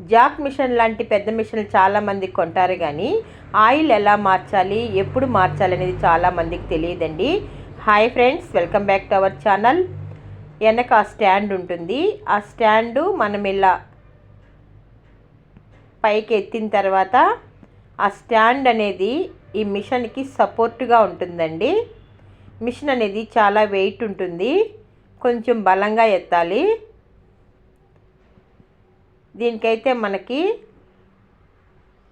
Jack machine లాంటి పెద్ద మిషన్లు చాలామంది కొంటారు కానీ ఆయిల్ ఎలా మార్చాలి ఎప్పుడు మార్చాలి అనేది చాలామందికి తెలియదండి. Hi friends welcome back to our channel. వెనక ఆ స్టాండ్ ఉంటుంది. ఆ స్టాండు మనం ఇలా పైకి ఎత్తిన తర్వాత ఆ స్టాండ్ అనేది ఈ మిషన్కి సపోర్ట్గా ఉంటుందండి. మిషన్ అనేది చాలా వెయిట్ ఉంటుంది. కొంచెం బలంగా ఎత్తాలి. దీనికైతే మనకి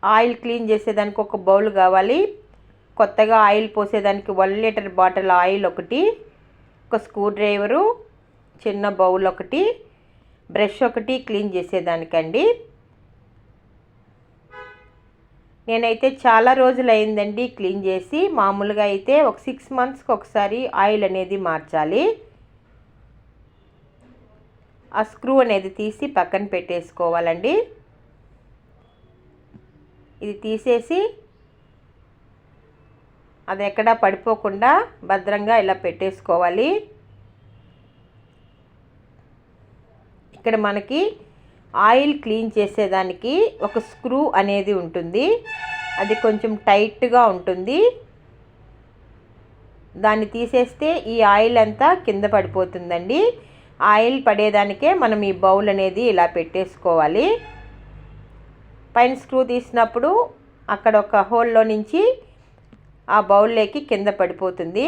ఆయిల్ క్లీన్ చేసేదానికి ఒక బౌల్ కావాలి. కొత్తగా ఆయిల్ పోసేదానికి వన్ లీటర్ బాటిల్ ఆయిల్ ఒకటి ఒక స్క్రూ డ్రైవరు చిన్న బౌల్ ఒకటి బ్రష్ ఒకటి క్లీన్ చేసేదానికండి. నేనైతే చాలా రోజులు అయిందండి క్లీన్ చేసి. మామూలుగా అయితే ఒక సిక్స్ మంత్స్కి ఒకసారి ఆయిల్ అనేది మార్చాలి. ఆ స్క్రూ అనేది తీసి పక్కన పెట్టేసుకోవాలండి. ఇది తీసేసి అది ఎక్కడా పడిపోకుండా భద్రంగా ఇలా పెట్టేసుకోవాలి. ఇక్కడ మనకి ఆయిల్ క్లీన్ చేసేదానికి ఒక స్క్రూ అనేది ఉంటుంది. అది కొంచెం టైట్గా ఉంటుంది. దాన్ని తీసేస్తే ఈ ఆయిల్ అంతా కింద పడిపోతుందండి. ఆయిల్ పడేదానికే మనం ఈ బౌల్ అనేది ఇలా పెట్టేసుకోవాలి. పైన స్క్రూ తీసినప్పుడు అక్కడ ఒక హోల్లో నుంచి ఆ బౌల్లోకి కింద పడిపోతుంది.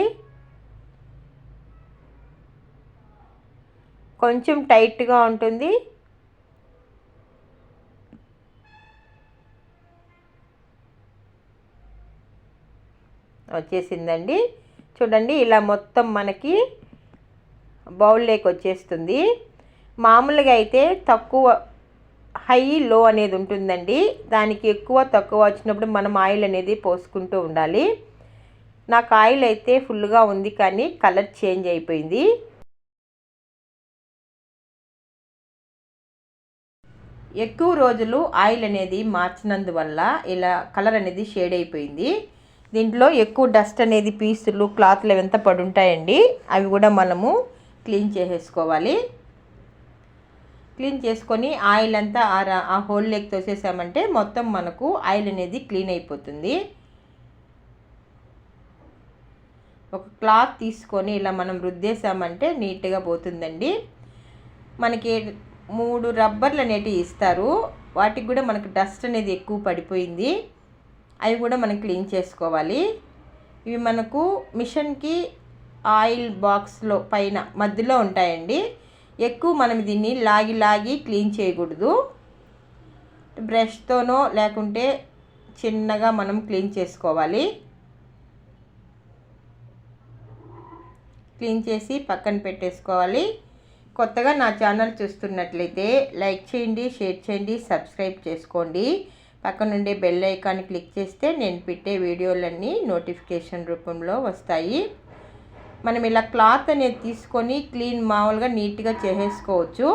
కొంచెం టైట్గా ఉంటుంది. వచ్చేసిందండి. చూడండి ఇలా మొత్తం మనకి బౌల్లోకి వచ్చేస్తుంది మామూలుగా అయితే తక్కువ హై లో అనేది ఉంటుందండి. దానికి ఎక్కువ తక్కువ వచ్చినప్పుడు మనం ఆయిల్ అనేది పోసుకుంటూ ఉండాలి. నాకు ఆయిల్ అయితే ఫుల్గా ఉంది కానీ కలర్ చేంజ్ అయిపోయింది. ఎక్కువ రోజులు ఆయిల్ అనేది మార్చినందువల్ల ఇలా కలర్ అనేది షేడ్ అయిపోయింది. దీంట్లో ఎక్కువ డస్ట్ అనేది పీసులు క్లాత్లు ఎంత పడుంటాయండి అవి కూడా మనము క్లీన్ చేసేసుకోవాలి. క్లీన్ చేసుకొని ఆయిల్ అంతా ఆ హోల్ లెక్ తోసేసామంటే మొత్తం మనకు ఆయిల్ అనేది క్లీన్ అయిపోతుంది. ఒక క్లాత్ తీసుకొని ఇలా మనం రుద్దేసామంటే నీట్గా పోతుందండి. మనకి మూడు రబ్బర్లు అనేటివి ఇస్తారు. వాటికి కూడా మనకు డస్ట్ అనేది ఎక్కువ పడిపోయింది. అవి కూడా మనం క్లీన్ చేసుకోవాలి. ఇవి మనకు మిషన్కి ఆయిల్ బాక్స్లో పైన మధ్యలో ఉంటాయండి. ఎక్కువ మనం దీన్ని లాగి లాగి క్లీన్ చేయకూడదు. బ్రష్తోనో లేకుంటే చిన్నగా మనం క్లీన్ చేసుకోవాలి. క్లీన్ చేసి పక్కన పెట్టేసుకోవాలి. కొత్తగా నా ఛానల్ చూస్తున్నట్లయితే లైక్ చేయండి షేర్ చేయండి సబ్స్క్రైబ్ చేసుకోండి. పక్కనుండే బెల్ ఐకాన్ క్లిక్ చేస్తే నేను పెట్టే వీడియోలన్నీ నోటిఫికేషన్ రూపంలో వస్తాయి. మనం ఇలా క్లాత్ అనేది తీసుకొని క్లీన్ మామూలుగా నీట్గా చేసేసుకోవచ్చు.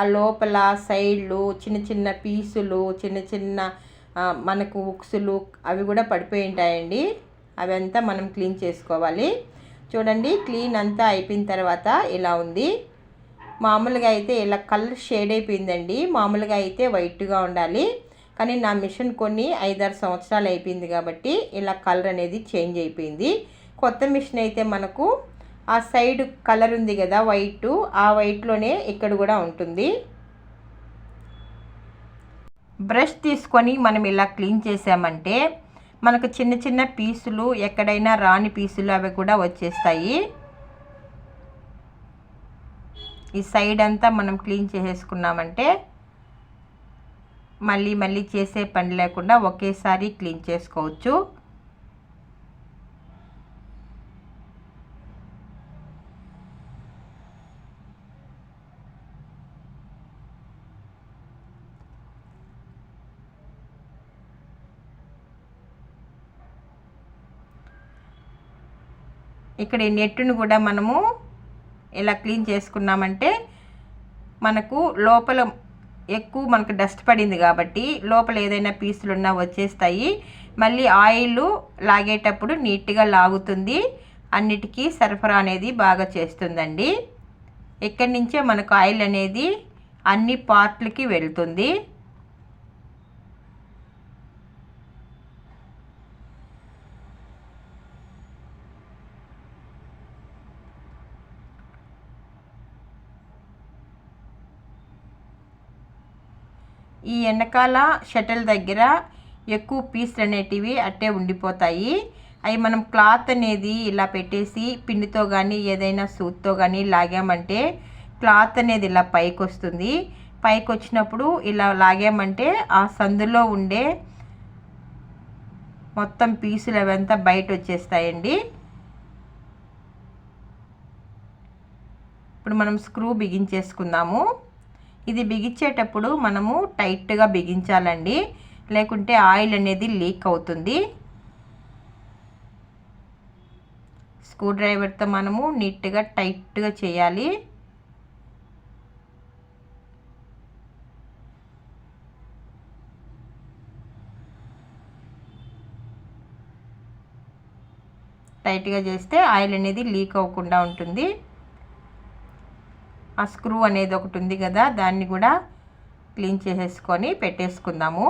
ఆ లోపల సైడ్లు చిన్న చిన్న పీసులు చిన్న చిన్న మనకు ఉక్సులు అవి కూడా పడిపోయి ఉంటాయండి. అవంతా మనం క్లీన్ చేసుకోవాలి. చూడండి క్లీన్ అంతా అయిపోయిన తర్వాత ఇలా ఉంది. మామూలుగా అయితే ఇలా కలర్ షేడ్ అయిపోయిందండి. మామూలుగా అయితే వైట్గా ఉండాలి. కానీ నా మిషన్ కొన్ని ఐదారు సంవత్సరాలు అయిపోయింది కాబట్టి ఇలా కలర్ అనేది చేంజ్ అయిపోయింది. కొత్త మిషన్ అయితే మనకు ఆ సైడ్ కలర్ ఉంది కదా వైట్ ఆ వైట్లోనే ఇక్కడ కూడా ఉంటుంది. బ్రష్ తీసుకొని మనం ఇలా క్లీన్ చేసామంటే మనకు చిన్న చిన్న పీసులు ఎక్కడైనా రాని పీసులు అవి కూడా వచ్చేస్తాయి. ఈ సైడ్ అంతా మనం క్లీన్ చేసేసుకున్నామంటే మళ్ళీ మళ్ళీ చేసే పని లేకుండా ఒకేసారి క్లీన్ చేసుకోవచ్చు. ఇక్కడ ఈ నెట్టును కూడా మనము ఇలా క్లీన్ చేసుకున్నామంటే మనకు లోపల ఎక్కువ మనకు డస్ట్ పడింది కాబట్టి లోపల ఏదైనా పీసులు ఉన్నా వచ్చేస్తాయి. మళ్ళీ ఆయిల్ లాగేటప్పుడు నీట్గా లాగుతుంది. అన్నిటికీ సరఫరా అనేది బాగా చేస్తుందండి. ఇక్కడి నుంచే మనకు ఆయిల్ అనేది అన్ని పార్ట్లకి వెళ్తుంది. ఈ వెనకాల షటిల్ దగ్గర ఎక్కువ పీసులు అనేటివి అట్టే ఉండిపోతాయి. అవి మనం క్లాత్ అనేది ఇలా పెట్టేసి పిండితో కానీ ఏదైనా సూత్తో కానీ లాగామంటే క్లాత్ అనేది ఇలా పైకి వస్తుంది పైకి వచ్చినప్పుడు ఇలా లాగామంటే ఆ సందులో ఉండే మొత్తం పీసులు అవంతా బయట వచ్చేస్తాయండి ఇప్పుడు మనం స్క్రూ బిగించేసుకుందాము. ఇది బిగించేటప్పుడు మనము టైట్గా బిగించాలండి. లేకుంటే ఆయిల్ అనేది లీక్ అవుతుంది. స్క్రూ డ్రైవర్తో మనము నీట్గా టైట్గా చేయాలి. టైట్గా చేస్తే ఆయిల్ అనేది లీక్ అవ్వకుండా ఉంటుంది. ఆ స్క్రూ అనేది ఒకటి ఉంది కదా దాన్ని కూడా క్లీన్ చేసేసుకొని పెట్టేసుకుందాము.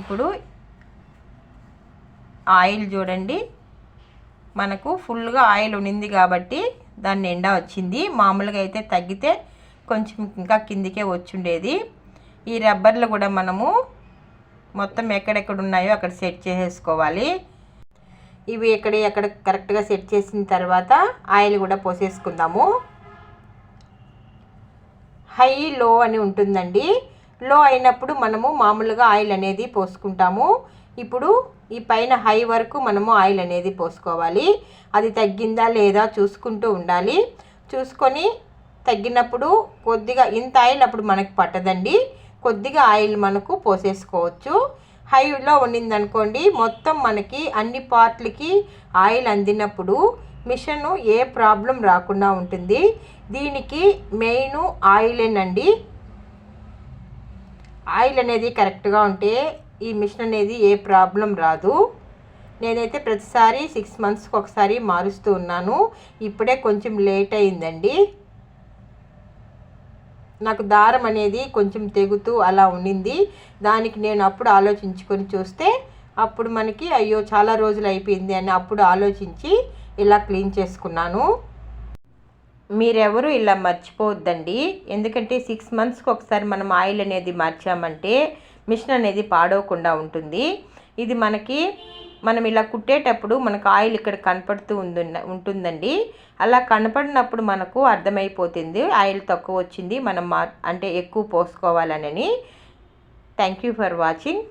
ఇప్పుడు ఆయిల్ చూడండి. మనకు ఫుల్గా ఆయిల్ ఉనింది కాబట్టి దాని నిండా వచ్చింది. మామూలుగా అయితే తగ్గితే కొంచెం ఇంకా కిందికే వచ్చుండేది. ఈ రబ్బర్లు కూడా మనము మొత్తం ఎక్కడెక్కడ ఉన్నాయో అక్కడ సెట్ చేసేసుకోవాలి. ఇవి ఎక్కడ ఎక్కడ కరెక్ట్గా సెట్ చేసిన తర్వాత ఆయిల్ కూడా పోసేసుకుందాము. హై లో అని ఉంటుందండి. లో అయినప్పుడు మనము మామూలుగా ఆయిల్ అనేది పోసుకుంటాము. ఇప్పుడు ఈ పైన హై వరకు మనము ఆయిల్ అనేది పోసుకోవాలి. అది తగ్గిందా లేదా చూసుకుంటూ ఉండాలి. చూసుకొని తగ్గినప్పుడు కొద్దిగా ఇంత ఆయిల్ అప్పుడు మనకు పట్టదండి. కొద్దిగా ఆయిల్ మనకు పోసేసుకోవచ్చు. హైలో ఉండిందనుకోండి మొత్తం మనకి అన్ని పార్ట్లకి ఆయిల్ అందినప్పుడు మిషన్ ఏ ప్రాబ్లం రాకుండా ఉంటుంది. దీనికి మెయిన్ ఆయిలేనండి. ఆయిల్ అనేది కరెక్ట్గా ఉంటే ఈ మిషన్ అనేది ఏ ప్రాబ్లం రాదు. నేనైతే ప్రతిసారి సిక్స్ మంత్స్కి ఒకసారి మారుస్తూ ఉన్నాను. ఇప్పుడే కొంచెం లేట్ అయిందండి. నాకు దారం అనేది కొంచెం తెగుతూ అలా ఉండింది. దానికి నేను అప్పుడు ఆలోచించుకొని చూస్తే అప్పుడు మనకి అయ్యో చాలా రోజులు అయిపోయింది అని అప్పుడు ఆలోచించి ఇలా క్లీన్ చేసుకున్నాను. మీరెవరు ఇలా మర్చిపోవద్దండి. ఎందుకంటే సిక్స్ మంత్స్కి ఒకసారి మనం ఆయిల్ అనేది మార్చామంటే మిషన్ అనేది పాడవకుండా ఉంటుంది. ఇది మనకి మనం ఇలా కుట్టేటప్పుడు మనకు ఆయిల్ ఇక్కడ కనపడుతూ ఉంది ఉంటుందండి. అలా కనపడినప్పుడు మనకు అర్థమైపోతుంది. ఆయిల్ తక్కువ వచ్చింది మనం అంటే ఎక్కువ పోసుకోవాలని థ్యాంక్ యూ ఫర్ వాచింగ్.